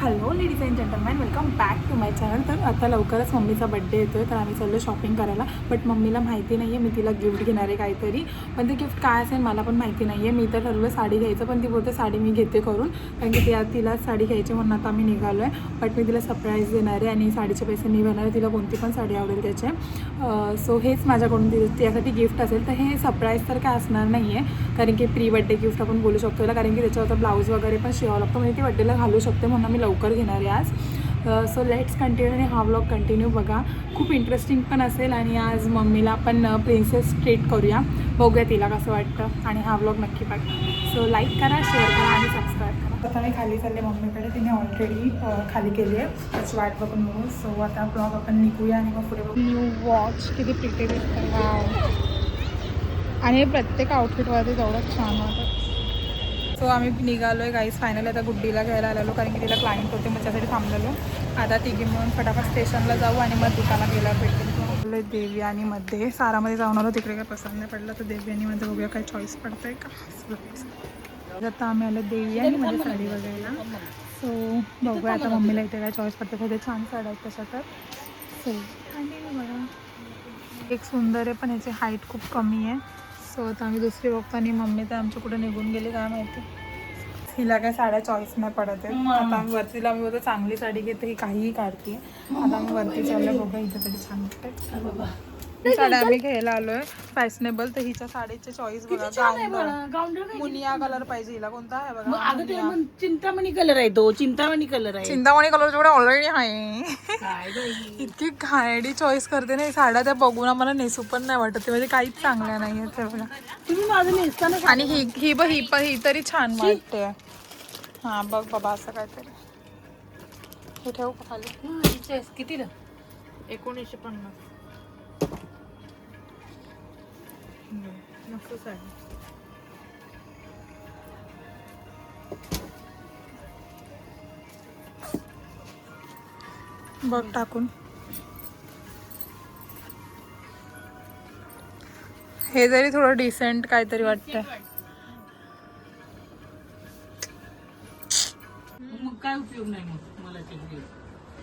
Hello ladies and gentleman welcome back to my channel तर आता लवकरच मम्मीचा बड्डे येतो आहे तर आम्ही चाललो शॉपिंग करायला. बट मम्मीला माहिती नाही आहे मी तिला गिफ्ट घेणार आहे काहीतरी. पण ते गिफ्ट काय असेल मला पण माहिती नाही आहे मी तर ठरवलं साडी घ्यायचं पण ती बोलते साडी मी घेते करून. कारण की त्या तिला साडी घ्यायची म्हणून आता आम्ही निघालो आहे बट मी तिला सरप्राईज देणार आहे आणि साडीचे पैसे मी भरणार आहे तिला कोणती पण साडी आवडेल त्याचे. सो हेच माझ्याकडून त्यासाठी गिफ्ट असेल. तर हे सरप्राईज तर काय असणार नाही आहे कारण की प्री बड्डे गिफ्ट आपण बोलू शकतो कारण की त्याच्यावर ब्लाऊज वगैरे पण शिवावं लागतं. म्हणजे ती बड्डेला घालू शकते म्हणून मी लवकर घेणार आहे आज. सो लेट्स कंटिन्यू आणि हा व्लॉग कंटिन्यू बघा. खूप इंटरेस्टिंग पण असेल आणि आज मम्मीला आपण प्रिन्सेस ट्रीट करूया. बघूया तिला कसं वाटतं आणि हा व्लॉग नक्की बघा. सो लाईक करा शेअर करा आणि सबस्क्राईब करा. आता मी खाली चालले मम्मीकडे. तिने ऑलरेडी खाली केली आहे. त्याची वाट बघून बघू सो आता ब्लॉग आपण निघूया आणि मग पुढे बघू. न्यू वॉच किती प्रिटेड आणि हे प्रत्येक आउटफिटवरती तेवढंच छान वाटत. सो आम्ही निघालो आहे गाईज फायनल आता गुड्डीला घ्यायला आलेलो कारण की तिला क्लायंट होते मग त्यासाठी थांबलेलो. आता तिघी मिळून फटाफट स्टेशनला जाऊ आणि मग दुकानात गेला भेटेल देवी आणि मध्ये. सारामध्ये जाऊन आलो तिकडे काय पसंत नाही पडलं तर देवी आणि मध्ये बघूया काय चॉईस पडतंय का. आता आम्ही आलो देवी आणि मध्ये साडी बघायला. सो बघूया आता मम्मीला इथे काय चॉईस पडते ते छान साड्या आहेत तशा तर. सो आणि बघा. एक सुंदर आहे पण याची हाईट खूप कमी आहे. सो आता आम्ही दुसरी बघतो आणि मम्मी तर आमच्या कुठे निघून गेली काय माहिती? हिला काय साड्या चॉईस नाही पडत आहे आता आम्ही वरतीला आम्ही बोलतो चांगली साडी घेते ही काहीही काढते. आता आम्ही वरती चाललो बघा इथं तरी छान वाटते साड्या आम्ही घ्यायला आलोय. फॅशनेबल तर हिच्या साडीचे चॉईस बघा मुनिया कलर पाहिजे हिला कोणता? आहे बघा चिंतामणी कलर आहे तो. चिंतामणी कलर आहे. चिंतामणी कलर जेवढे ऑलरेडी आहे. इतकी घाणेरडी चॉईस करते ना साड्या त्या बघून आम्हाला नेसू पण नाही वाटत. ते म्हणजे काहीच चांगल्या नाही बघा. तुम्ही माझं नेसताना आणि ही ही ब ही ही तरी छान वाटते. हा बघ बाबा असं काहीतरी. हे ठेवू का खाली किती एकोणीसशे पन्नास. मस्त साडी बघ टाकून. हे जरी थोडं डिसेंट काहीतरी वाटतंय. मग काय उपयोग नाही मग मला.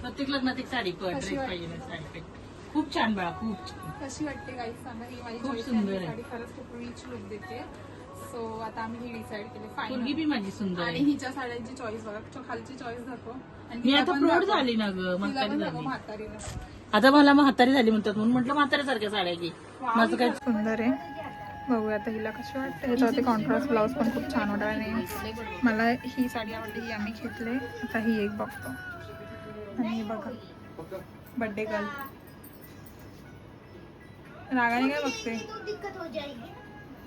प्रत्येक लग्नात एक साडी पण ड्रेस पाहिजे साडी पाहिजे खूप छान बाळा खूप छान. कशी वाटते काही सांगा ही माझी खूप choice सुंदर आहे. साडी खरंच खूप रिच लुक देते. सो आता आम्ही ही डिसाईड केली मुलगी फायनल बी माझी सुंदर आणि आहे हिच्या साड्यांची चॉईस बघा च- खालची चॉईस दाखव. आणि मी तिला आता पण प्रौढ दाखव. झाली ना ग तिला म्हातारी पण दाखव झाली. म्हातारीला आता मला म्हातारी झाली म्हणतात म्हणून म्हटलं म्हाताऱ्यासारख्या साड्या घे. माझं काय सुंदर आहे. बघूया आता हिला कशी वाटते. ह्याच्यावरती कॉन्ट्रास्ट ब्लाऊज पण खूप छान वाटत आणि मला ही साडी आवडली ही आम्ही घेतली. आता ही एक बघतो. आणि ही बघा. बड्डे गर्ल रागाने काय बघते?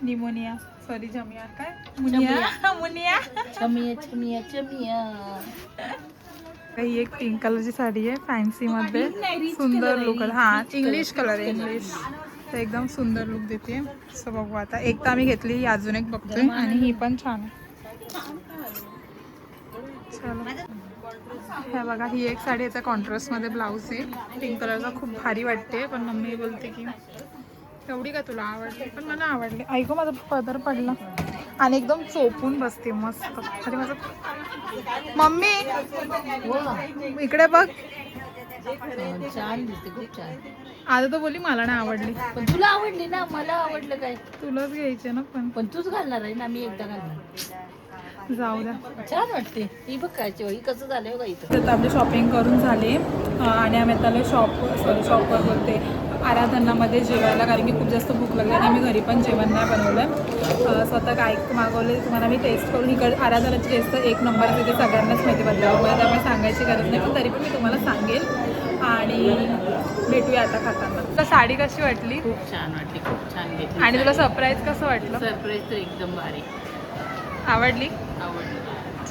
निमोनिया. सॉरी जमिया. काय? मुनिया? मुनिया? चमिया चमिया चमिया ही एक पिंक कलरची साडी आहे फॅन्सी मध्ये. सुंदर लुक हा इंग्लिश कलर आहे इंग्लिश तर एकदम सुंदर लुक देते. सो बघू आता. एक तर आम्ही घेतली ही अजून एक बघतोय. आणि ही पण छान आहे. हे बघा ही एक साडी याचा कॉन्ट्रास्टमध्ये ब्लाऊज आहे. पिंक कलरचा खूप भारी वाटते पण मम्मी बोलते की एवढी का तुला आवडते पण मला आवडली. ऐकू माझा पदर पडला. आणि एकदम चोपून बसते मस्त. अरे माझं मम्मी! इकडे बघ. छान दिसते खूप छान आता तर बोली मला नाही आवडली. पण तुला आवडली ना मला आवडलं काय? तुलाच घ्यायचे ना पण. पण तूच घालणार आहे ना मी एकदा घालणार. जाऊ द्या. छान वाटते. ही बघ काय ही कसं झालंय बघा इथं. तर आपली शॉपिंग करून झाली. आणि आम्ही आता आलो शॉप सॉरी शॉपवर बोलते आराधनामध्ये जेवायला कारण की खूप जास्त भूक लागली आणि आम्ही घरी पण जेवण नाही बनवलं. स्वतः काय मागवले तुम्हाला मी टेस्ट करून इकडे आराधनाची टेस्ट एक नंबर तिथे सगळ्यांनाच माहिती बदलावं त्यामुळे सांगायची गरज नाही पण तरी पण मी तुम्हाला सांगेल. आणि भेटूया आता खाताना. तुला साडी कशी वाटली? खूप छान वाटली खूप छान घेतली आणि तुला सरप्राईज कसं वाटलं? सरप्राईज तर एकदम भारी. आवडली? आवडली.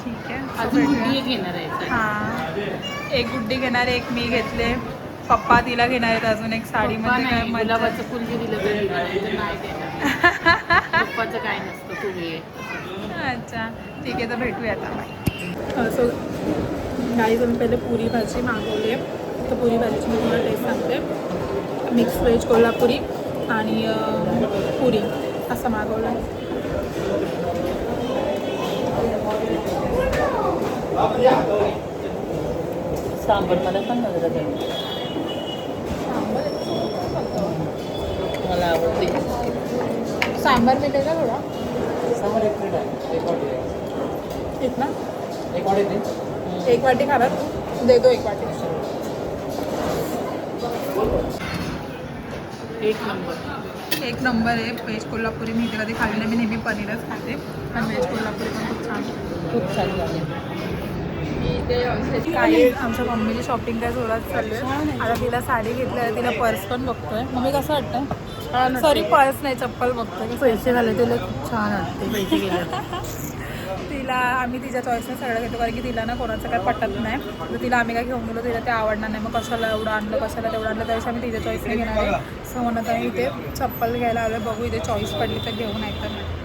ठीक आहे अजून घेणार आहे. हा. एक गुड्डी घेणार एक मी घेतले. पप्पा तिला घेणार आहेत अजून एक साडीमध्ये काय गुलाबाचं फुल दिलं तरी नाही पप्पाचं काय नसतं तू घे. अच्छा ठीक आहे तर भेटूया आता. सो गाई तुम्ही पहिले पुरी भाजी मागवली आहे. तर पुरी भाजीची मी तुम्हाला टेस्ट सांगते. मिक्स व्हेज कोल्हापुरी आणि पुरी असं मागवलं. आहे सांबर मला पण नजर मला आवडते. सांबार मिळते का थोडा सांबार एक प्लेट आहे. एक वाटी. इथं ना? एक वाटी दे. एक वाटी खाणार देतो एक वाटी. एक नंबर. एक नंबर आहे. व्हेज कोल्हापुरी मी इथे कधी खाल्ली नाही. मी नेहमी पनीरच खाते. पण व्हेज कोल्हापुरी पण खूप छान. खूप छान झाले. काही आमच्या मम्मीची शॉपिंग काय जोरात चालली आहे. आता तिला साडी घेतली आहे तिला पर्स पण बघतोय. मम्मी कसं वाटतं सॉरी पर्स नाही चप्पल बघतोय. पैसे घाले तिला खूप छान वाटते पैसे गेले तिला आम्ही तिच्या चॉईसने सगळं घेतो कारण की तिला ना कोणाचं काय पटत नाही. तर तिला आम्ही काय घेऊन गेलो तिला ते आवडणार नाही. मग कशाला एवढं आणलं कशाला तेवढं आणलं? त्यापेक्षा आम्ही तिच्या चॉईसने घेणार आहे. सो म्हणत आम्ही इथे चप्पल घ्यायला आलो बघू इथे चॉईस पडली तर घेऊन नाही. तर काही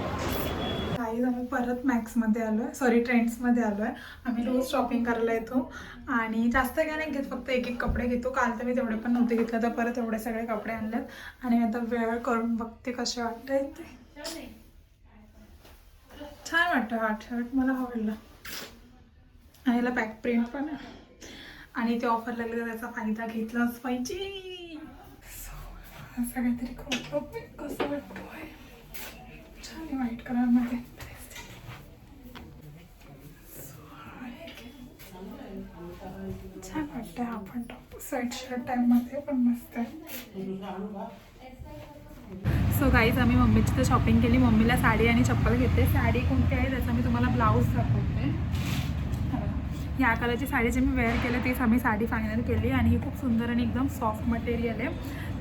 आम्ही परत मॅक्समध्ये आलो आहे सॉरी ट्रेंड्समध्ये आलो आहे आम्ही रोज शॉपिंग करायला येतो. आणि जास्त काय नाही घेत फक्त एक एक कपडे घेतो. काल तर मी तेवढे पण नव्हते घेतले तर परत एवढे सगळे कपडे आणलेत. आणि आता वेळ करून बघते कसे वाटत ते. छान वाटतं हा शर्ट मला आवडला. आणि याला बॅक प्रिंट पण आहे. आणि ते ऑफर लागले तर त्याचा फायदा घेतलाच पाहिजे. असं काहीतरी खूप कसं कसं आहे छान आहे व्हाईट कलरमध्ये छान वाटतं हा पण टॉप स्वेट शर्ट टाईपमध्ये पण मस्त आहे सो गाईज आम्ही मम्मीची तर शॉपिंग केली. मम्मीला साडी आणि चप्पल घेते. साडी कोणती आहे त्याचा मी तुम्हाला ब्लाऊज दाखवते. या कलरची साडी जी मी वेअर केलं तीच आम्ही साडी फायनल केली. आणि ही खूप सुंदर आणि एकदम सॉफ्ट मटेरियल आहे.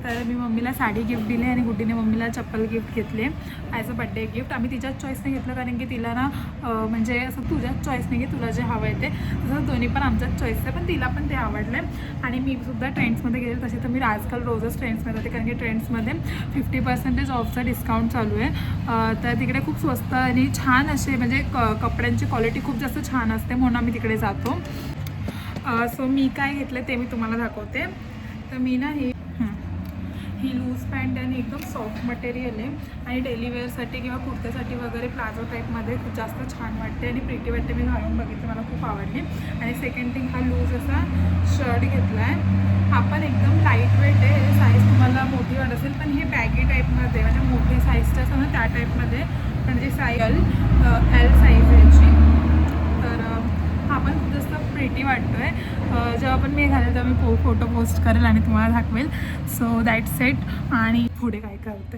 तर मी मम्मीला साडी गिफ्ट दिली आणि गुड्डीने मम्मीला चप्पल गिफ्ट घेतले ॲज अ बड्डे गिफ्ट आम्ही तिच्याच चॉईसने घेतलं कारण की तिला ना म्हणजे असं तुझ्याच चॉईसने घे तुला जे हवं आहे ते. तसं दोन्ही पण आमच्याच चॉईस आहे पण तिला पण ते आवडलं आहे आणि मी सुद्धा ट्रेंड्समध्ये गेले तसे तर मी आजकाल रोजच ट्रेंड्समध्ये होते कारण की ट्रेंड्समध्ये फिफ्टी पर्सेंटेज ऑफचा डिस्काउंट चालू आहे. तर तिकडे खूप स्वस्त आणि छान असे म्हणजे क कपड्यांची क्वालिटी खूप जास्त छान असते म्हणून आम्ही तिकडे जातो. सो मी काय घेतलं ते मी तुम्हाला दाखवते. तर मी ना ही ही लूज पॅन्ट आणि एकदम सॉफ्ट मटेरियल आहे. आणि डेली वेअरसाठी किंवा कुर्त्यासाठी वगैरे प्लाझो टाईपमध्ये खूप जास्त छान वाटते आणि प्रिटी वाटते. मी घालून बघितली मला खूप आवडली. आणि सेकंड थिंग हा लूज असा शर्ट घेतला आहे हा पण एकदम लाइट वेट आहे साईज तुम्हाला मोठी वाट असेल पण हे बॅगी टाईपमध्ये म्हणजे मोठी साईजच्या असं ना त्या टाईपमध्ये म्हणजे साईज एल एल साईज आहे याची. पण खूप जास्त प्रेटी वाटतो आहे जेव्हा पण मी घालेल तेव्हा मी फो फोटो पोस्ट करेल आणि तुम्हाला दाखवेल. सो दॅट सेट आणि पुढे काय करते